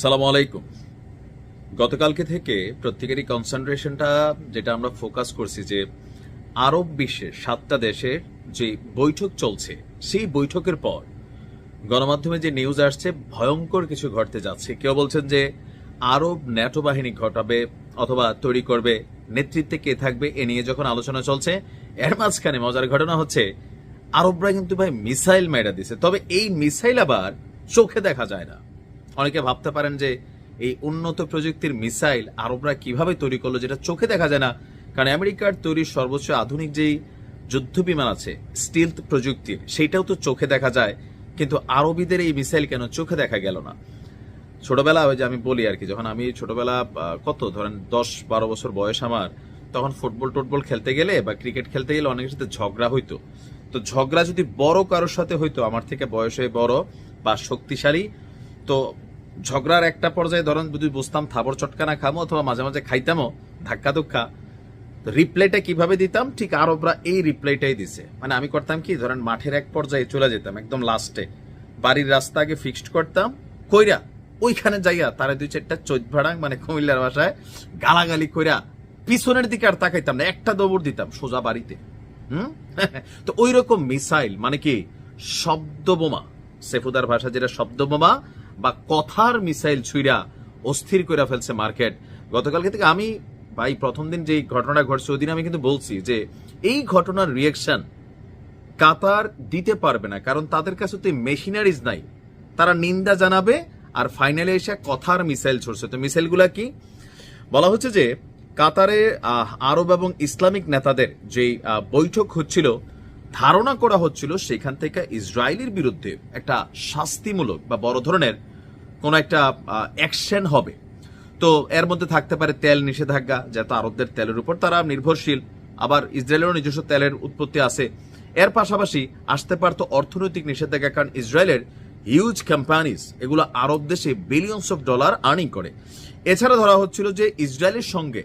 সালাম আলাইকুম। গতকালকে থেকে প্রত্যেকেরই কনসেন্ট্রেশনটা যেটা আমরা ফোকাস করছি যে আরব বিশ্বের সাতটা দেশের যে বৈঠক চলছে, সেই বৈঠকের পর গণমাধ্যমে যে নিউজ আসছে, ভয়ঙ্কর কিছু ঘটতে যাচ্ছে। কেউ বলছেন যে আরব ন্যাটো বাহিনী ঘটাবে অথবা তৈরি করবে, নেতৃত্বে কে থাকবে এ নিয়ে যখন আলোচনা চলছে, এর মাঝখানে মজার ঘটনা হচ্ছে আরবরা কিন্তু ভাই মিসাইল মেরা দিছে। তবে এই মিসাইল আবার চোখে দেখা যায় না। অনেকে ভাবতে পারেন যে এই উন্নত প্রযুক্তির মিসাইল আরবরা কীভাবে তৈরি করল যেটা চোখে দেখা যায় না। কারণ আমেরিকার তৈরি সর্বোচ্চ আধুনিক যেই যুদ্ধ বিমান আছে স্টিল প্রযুক্তির সেইটাও তো চোখে দেখা যায়। কিন্তু আরবিদের এই মিসাইল কেন চোখে দেখা গেল না? ছোটবেলা ওই যে আমি বলি আর কি, যখন আমি ছোটবেলা কত, ধরেন দশ বারো বছর বয়স আমার, তখন ফুটবল টুটবল খেলতে গেলে বা ক্রিকেট খেলতে গেলে অনেকের সাথে ঝগড়া হইতো। তো ঝগড়া যদি বড় কারোর সাথে হইতো, আমার থেকে বয়সে বড় বা শক্তিশালী, তো ঝগড়ার একটা পর্যায়ে ধরেন যদি বুঝতাম থাবর চটকানা খামো অথবা মাঝে মাঝে খাইতামও ধাক্কা ধুক্কা রিপ্লাইটা কীভাবে দিতাম? ঠিক আরবরা এই রিপ্লাইটাই দিছে। মানে আমি করতাম কি, ধরেন মাঠের এক পর্যায়ে চলে যেতাম, একদম লাস্টে বাড়ির রাস্তা আগে ফিক্সড করতাম, কইরা ওইখানে যাইয়া তারা দুই চারটা চৈত ভাড়াং মানে কুমিল্লার ভাষায় গালাগালি কইরা পিছনের দিকে আর তাকাইতাম না, একটা দৌড় দিতাম সোজা বাড়িতে। হুম? তো ওই রকম মিসাইল মানে কি শব্দ বোমা সেফুদার ভাষা যেটা শব্দ বোমা বা কথার মিসাইল ছুইরা অস্থির করে ফেলছে মার্কেট। গতকালকে থেকে আমি, ভাই, প্রথম দিন যে ঘটনাটা ঘটছে, ওই দিন আমি কিন্তু বলছি যে, এই ঘটনার রিয়েকশন কাতার দিতে পারবে না, কারণ তাদের কাছে তো মেশিনারিজ নাই। তারা নিন্দা জানাবে আর ফাইনালে এসে কথার মিসাইল ছড়ছে। তো মিসাইলগুলা কি? বলা হচ্ছে যে, কাতারে আরব এবং ইসলামিক নেতাদের যে বৈঠক হচ্ছিল ধারণা করা হচ্ছিল সেখান থেকে ইসরায়েলের বিরুদ্ধে একটা শাস্তিমূলক বা বড় ধরনের কোন একটা অ্যাকশন হবে। তো এর মধ্যে থাকতে পারে তেল নিষেধাজ্ঞা যেহেতু আরবদের তেলের উপর তারা নির্ভরশীল। আবার ইসরায়েলেরও নিজস্ব তেলের উৎপত্তি আছে। এর পাশাপাশি আসতে পারতো অর্থনৈতিক নিষেধাজ্ঞা, কারণ ইসরায়েলের হিউজ কোম্পানিজ এগুলো আরব দেশে বিলিয়নস অফ ডলার আর্নিং করে। এছাড়া ধরা হচ্ছিল যে ইসরায়েলের সঙ্গে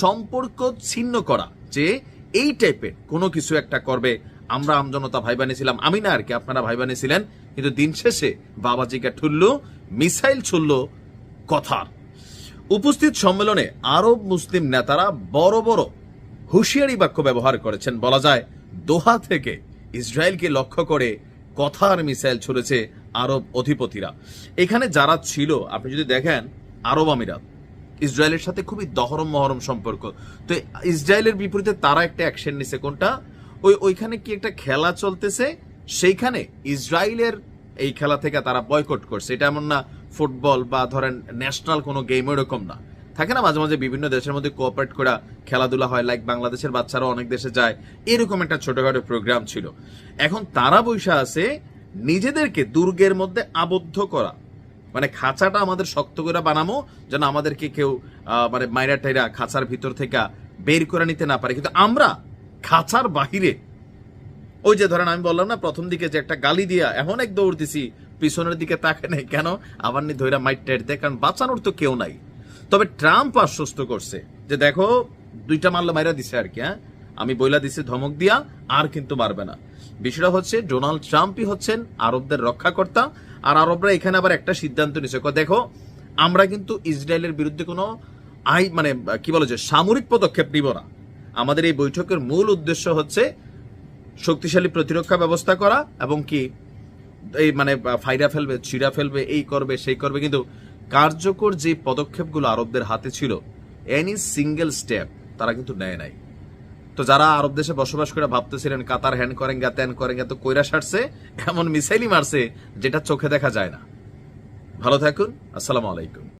সম্পর্ক ছিন্ন করা, যে এই টাইপের কোনো কিছু একটা করবে আমরা আমজনতা ভাই বানিয়েছিলাম আমি না আর কি, আপনারা ভাই বানিয়েছিলেন কিন্তু দিন শেষে বাবাজিকে ঠুললো, মিসাইল ছুড়ল কথার। উপস্থিত সম্মেলনে আরব মুসলিম নেতারা বড় বড় হুঁশিয়ারি বাক্য ব্যবহার করেছেন। বলা যায়, দোহা থেকে ইসরায়েলকে লক্ষ্য করে কথার মিসাইল ছুড়েছে আরব অধিপতিরা। এখানে যারা ছিল, আপনি যদি দেখেন, আরব আমিরাত, ইসরায়েলের সাথে খুবই দহরম মহরম সম্পর্ক। তো ইসরায়েলের বিপরীতে তারা একটা অ্যাকশন নিছে কোনটা? ওই ওইখানে কি একটা খেলা চলতেছে? সেইখানে ইসরায়েলের এই খেলা থেকে তারা বয়কট করছে। এটা এমন না ফুটবল বা ধরেন ন্যাশনাল কোনো গেম এরকম না। থাকে না মাঝে মাঝে বিভিন্ন দেশের মধ্যে কোঅপারেট করা খেলাধুলা হয় লাইক বাংলাদেশের বাচ্চারা অনেক দেশে যায়। এরকম একটা ছোটখাটো প্রোগ্রাম ছিল। এখন তারা বৈশা আছে নিজেদেরকে দুর্গের মধ্যে আবদ্ধ করা। মানে খাঁচাটা আমাদের শক্ত করে বানামো, যেন আমাদেরকে কেউ মানে মাইরা টাইরা খাঁচার ভিতর থেকে বের করে নিতে না পারে। কিন্তু আমরা খাঁচার বাহিরে। ওই যে ধরেন আমি বললাম না, প্রথম দিকে যে একটা গালি দিয়া এমন এক দৌড় দিছি, পিছনের দিকে তাকে নেই। কেন? আবার নি ধৈরা মাইট টাইট দেয়, কারণ বাঁচানোর তো কেউ নাই। তবে ট্রাম্প আশ্বস্ত করছে যে, দেখো, দুইটা মারলে মাইরা দিছে আর কি হ্যাঁ? আমি বইলা দিছি ধমক দিয়া, আর কিন্তু মারবে না। বিষয়টা হচ্ছে, ডোনাল্ড ট্রাম্পই হচ্ছেন আরবদের রক্ষাকর্তা, আর আরবরা এখানে আবার একটা সিদ্ধান্ত নিছে। দেখো, আমরা কিন্তু ইসরায়েলের বিরুদ্ধে কোনো আই মানে কি বলে যে, সামরিক পদক্ষেপ নিব না। আমাদের এই বৈঠকের মূল উদ্দেশ্য হচ্ছে শক্তিশালী প্রতিরক্ষা ব্যবস্থা করা এবং কি এই মানে ফাইরা ফেলবে, ছিঁড়া ফেলবে, এই করবে, সেই করবে, কিন্তু কার্যকর যে পদক্ষেপগুলো আরবদের হাতে ছিল এনি সিঙ্গেল স্টেপ তারা কিন্তু নেয় নাই। তো যারা আরব দেশে বসবাস করে ভাবতেছিলেন, কাতার হ্যান্ড করেন গা ত্যান করেন গা তো কইরা সারছে, এমন মিসাইলই মারছে, যেটা চোখে দেখা যায় না। ভালো থাকুন, আসসালামু আলাইকুম।